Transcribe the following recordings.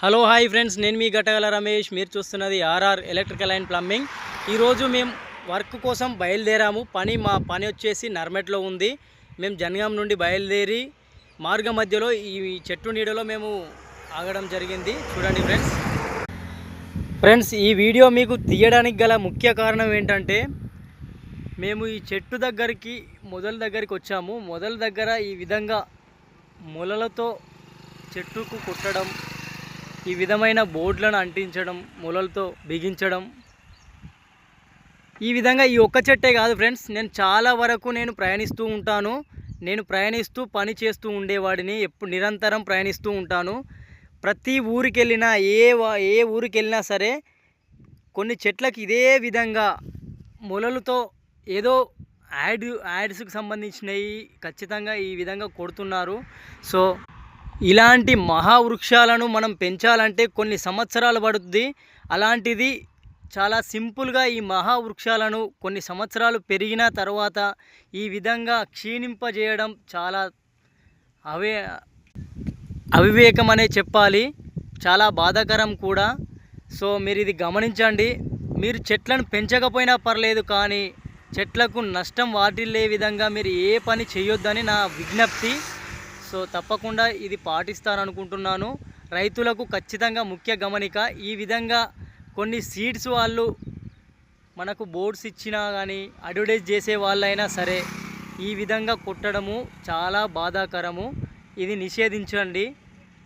Hello hi friends. నేను మీ గటగల రమేష్. మీరు చూస్తున్నది ఆర్ఆర్ ఎలక్ట్రికల్ అండ్ ప్లంబింగ్. ఈరోజు మేము వర్క్ కోసం బయలుదేరాము. పని మా పని వచ్చేసి నర్మెట్లో ఉంది. మేము జనగాం నుండి బయలుదేరి మార్గ మధ్యలో ఈ చెట్టు నీడలో మేము ఆగడం జరిగింది. చూడండి ఫ్రెండ్స్. ఫ్రెండ్స్ ఈ వీడియో మీకు తీయడానికి గల ముఖ్య కారణం ఏంటంటే మేము ఈ చెట్టు దగ్గరికి మొదల దగ్గరికి వచ్చాము. మొదల దగ్గర ఈ విధంగా మొలలతో చెట్టుకు కుట్టడం ఈ విధమైన బోర్డులను అంటించడం మొలలతో బిగించడం. ఈ విధంగా ఈ ఒక్క చెట్టే కాదు ఫ్రెండ్స్ నేను చాలా వరకు నేను ప్రయాణిస్తూ ఉంటాను. నేను ప్రయాణిస్తూ పని చేస్తూ ఉండేవాడిని ఎప్పుడు నిరంతరం ప్రయాణిస్తూ ఉంటాను. ప్రతి ఊరికి వెళ్ళినా ఏ ఏ ఊరికి వెళ్ళినా సరే కొన్ని చెట్లకు ఇదే విధంగా మొలలతో ఏదో యాడ్ యాడ్స్కి సంబంధించినవి ఖచ్చితంగా ఈ విధంగా కొడుతున్నారు. సో ఇలాంటి మహావృక్షాలను మనం పెంచాలంటే కొన్ని సంవత్సరాలు పడుతుంది అలాంటిది చాలా సింపుల్గా ఈ మహావృక్షాలను కొన్ని సంవత్సరాలు పెరిగిన తర్వాత ఈ విధంగా క్షీణింపజేయడం చాలా అవే అవివేకం అనే చెప్పాలి. చాలా బాధాకరం కూడా. సో మీరు ఇది గమనించండి. మీరు చెట్లను పెంచకపోయినా పర్లేదు కానీ చెట్లకు నష్టం వాటిల్లే విధంగా మీరు ఏ పని చేయొద్దని నా విజ్ఞప్తి. సో తప్పకుండా ఇది పాటిస్తారనుకుంటున్నాను. రైతులకు ఖచ్చితంగా ముఖ్య గమనిక ఈ విధంగా కొన్ని సీడ్స్ వాళ్ళు మనకు బోర్డ్స్ ఇచ్చినా కానీ అడ్వర్టైజ్ చేసే వాళ్ళైనా సరే ఈ విధంగా కొట్టడము చాలా బాధాకరము. ఇది నిషేధించండి.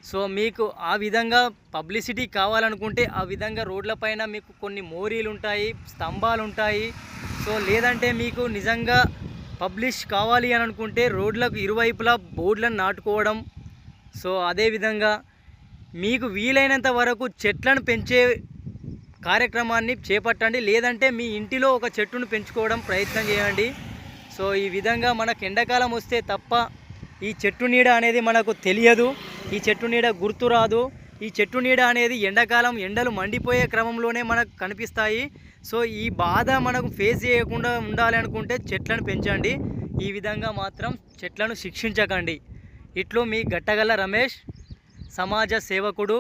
సో మీకు ఆ విధంగా పబ్లిసిటీ కావాలనుకుంటే ఆ విధంగా రోడ్లపైన మీకు కొన్ని మోరీలు ఉంటాయి స్తంభాలు ఉంటాయి సో లేదంటే మీకు నిజంగా పబ్లిష్ కావాలి అని అనుకుంటే రోడ్లకు ఇరువైపులా బోర్డులను నాటుకోవడం. సో అదేవిధంగా మీకు వీలైనంత వరకు చెట్లను పెంచే కార్యక్రమాన్ని చేపట్టండి. లేదంటే మీ ఇంటిలో ఒక చెట్టును పెంచుకోవడం ప్రయత్నం చేయండి. సో ఈ విధంగా మనకు ఎండాకాలం వస్తే తప్ప ఈ చెట్టు నీడ అనేది మనకు తెలియదు. ఈ చెట్టు నీడ గుర్తు రాదు. ఈ చెట్టు నీడ అనేది ఎండాకాలం ఎండలు మండిపోయే క్రమంలోనే మనకు కనిపిస్తాయి. సో ఈ బాధ మనకు ఫేస్ చేయకుండా ఉండాలి అనుకుంటే చెట్లను పెంచండి. ఈ విధంగా మాత్రం చెట్లను శిక్షించకండి. ఇట్లు మీ గట్టగల రమేష్ సమాజ సేవకుడు.